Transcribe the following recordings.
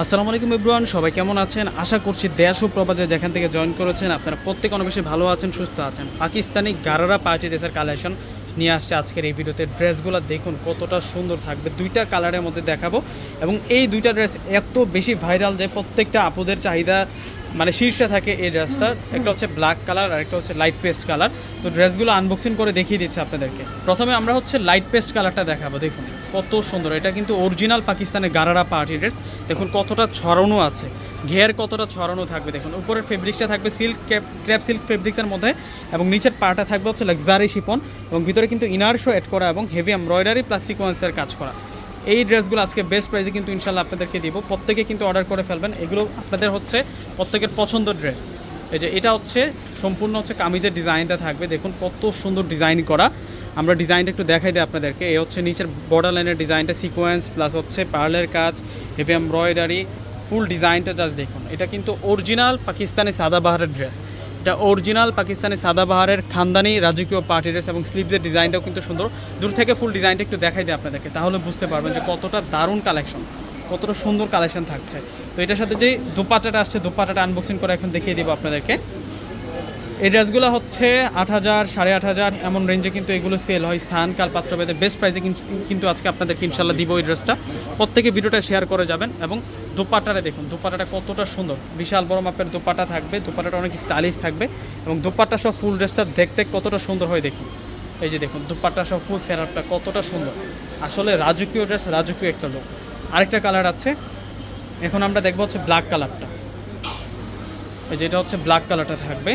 আসসালামু আলাইকুম ইব্রান সবাই কেমন আছেন? আশা করছি দেশ ও প্রবাদে যেখান থেকে জয়েন করেছেন, আপনারা প্রত্যেক অনেক বেশি ভালো আছেন, সুস্থ আছেন। পাকিস্তানি গারারা পার্টি ড্রেসের কালেকশন নিয়ে আসছে আজকের এই ভিডিওতে। ড্রেসগুলো দেখুন, কতটা সুন্দর থাকবে। দুইটা কালারের মধ্যে দেখাবো। এবং এই দুইটা ড্রেস এত বেশি ভাইরাল যে প্রত্যেকটা আপুদের চাহিদা মানে শীর্ষে থাকে এই ড্রেসটা। একটা হচ্ছে ব্ল্যাক কালার আর একটা হচ্ছে লাইট পেস্ট কালার তো ড্রেসগুলো আনবক্সিং করে দেখিয়ে দিচ্ছে আপনাদেরকে। প্রথমে আমরা হচ্ছে লাইট পেস্ট কালারটা দেখাবো, দেখুন। কত সুন্দর। এটা কিন্তু অরিজিনাল পাকিস্তানের গারারা পার্টি ড্রেস। দেখুন কতটা ছড়ানো আছে। ঘের কতটা ছড়ানো থাকবে, দেখুন। উপরের ফেব্রিক্সটা থাকবে সিল্ক ক্যাপ ক্র্যাপ সিল্ক ফেব্রিক্সের মধ্যে। এবং নিচের পাটা থাকবে হচ্ছে লাক্সারি শিপন এবং ভিতরে কিন্তু ইনার শো অ্যাড করা এবং হেভি এমব্রয়ডারি প্লাস সিকোয়েন্সের কাজ করা। এই ড্রেসগুলো আজকে বেস্ট প্রাইসে কিন্তু ইনশাল্লাহ আপনাদেরকে দিব। প্রত্যেকে কিন্তু অর্ডার করে ফেলবেন। এগুলো আপনাদের হচ্ছে প্রত্যেকের পছন্দের ড্রেস এই যে এটা হচ্ছে সম্পূর্ণ হচ্ছে কামিজের ডিজাইনটা থাকবে। দেখুন কত সুন্দর ডিজাইন করা। আমরা ডিজাইনটা একটু দেখাই দিই আপনাদেরকে। এ হচ্ছে নিচের বর্ডার লাইনের ডিজাইনটা সিকোয়েন্স প্লাস হচ্ছে পার্লের কাজ হেভি এমব্রয়ডারি ফুল ডিজাইনটা জাস্ট দেখুন। এটা কিন্তু অরিজিনাল পাকিস্তানি সাদাবাহারের ড্রেস এটা অরিজিনাল পাকিস্তানি সাদাবাহারের খানদানি রাজকীয় পার্টি ড্রেস এবং স্লিভসের ডিজাইনটাও কিন্তু সুন্দর। দূর থেকে ফুল ডিজাইনটা একটু দেখাই দিই আপনাদেরকে, তাহলে বুঝতে পারবেন যে কতটা দারুণ কালেকশন কতটা সুন্দর কালেকশন থাকছে। তো এটার সাথে যে দুপাটাটা আসছে দুপাটাটা আনবক্সিং করে এখন দেখিয়ে দিব আপনাদেরকে। এই ড্রেসগুলো হচ্ছে আট হাজার, সাড়ে আট হাজার, এমন রেঞ্জে কিন্তু এগুলো সেল হয় স্থান কাল পাত্রভেদে বেস্ট প্রাইসে কিন্তু আজকে আপনাদেরকে ইনশাল্লাহ দিব এই ড্রেসটা প্রত্যেকে ভিডিওটা শেয়ার করে যাবেন এবং দোপাটাটা দেখুন, দোপাটাটা কতটা সুন্দর। বিশাল বড় মাপের দোপাটা থাকবে, দোপাটাটা অনেক স্টাইলিশ থাকবে এবং দোপাট্টা সব ফুল ড্রেসটা দেখতে কতটা সুন্দর হয় দেখুন। এই যে দেখুন দোপাট্টা সব ফুল সেটআপটা কতটা সুন্দর। আসলে রাজকীয় ড্রেস রাজকীয় একটা লোক আরেকটা কালার আছে, এখন আমরা দেখব হচ্ছে ব্ল্যাক কালারটা এই যেটা হচ্ছে ব্ল্যাক কালারটা থাকবে।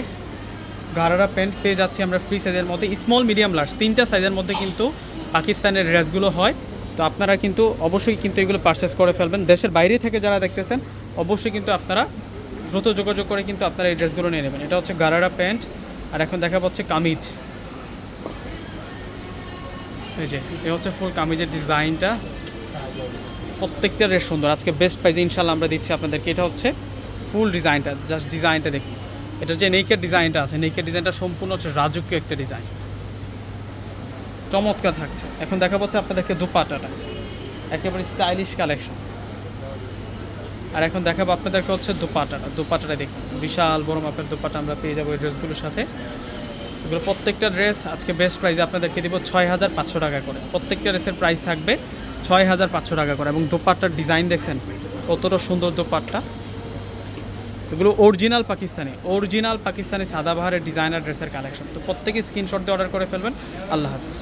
গারারা প্যান্ট পেয়ে যাচ্ছি আমরা ফ্রি সাইজের মধ্যে। স্মল মিডিয়াম লার্জ তিনটা সাইজের মধ্যে কিন্তু পাকিস্তানের ড্রেসগুলো হয়। তো আপনারা কিন্তু অবশ্যই কিন্তু এগুলো পারচেস করে ফেলবেন। দেশের বাইরে থেকে যারা দেখতেছেন, অবশ্যই কিন্তু আপনারা দ্রুত যোগাযোগ করে কিন্তু আপনারা এই ড্রেসগুলো নিয়ে নেবেন। এটা হচ্ছে গারারা প্যান্ট, আর এখন দেখা পাচ্ছে কামিজ। এই যে, এ হচ্ছে ফুল কামিজের ডিজাইনটা। প্রত্যেকটা ড্রেস সুন্দর। আজকে বেস্ট প্রাইজে ইনশাল্লাহ আমরা দিচ্ছি আপনাদেরকে। এটা হচ্ছে ফুল ডিজাইনটা জাস্ট ডিজাইনটা দেখুন। এটা যে নেইকের ডিজাইনটা আছে নেকের ডিজাইনটা সম্পূর্ণ হচ্ছে রাজকীয় একটা ডিজাইন চমৎকার থাকছে। এখন দেখা পাচ্ছে আপনাদেরকে দুপাটাটা। একেবারে স্টাইলিশ কালেকশন আর এখন দেখাবো আপনাদেরকে হচ্ছে দুপাটাটা। দুপাটাটা দেখুন, বিশাল বড় মাপের দুপাটা আমরা পেয়ে যাব এই ড্রেসগুলোর সাথে। এগুলো প্রত্যেকটা ড্রেস আজকে বেস্ট প্রাইসে আপনাদেরকে দিব ছয় হাজার পাঁচশো টাকা করে। প্রত্যেকটা ড্রেসের প্রাইস থাকবে ছয় হাজার পাঁচশো টাকা করে। এবং দোপাট্টার ডিজাইন দেখছেন, কতটা সুন্দর দোপাট্টা। এগুলো অরিজিনাল পাকিস্তানি অরিজিনাল পাকিস্তানি সাদাবাহারের ডিজাইনার ড্রেসের কালেকশন তো প্রত্যেকে স্ক্রিনশট দিয়ে অর্ডার করে ফেলবেন। আল্লাহ হাফিজ।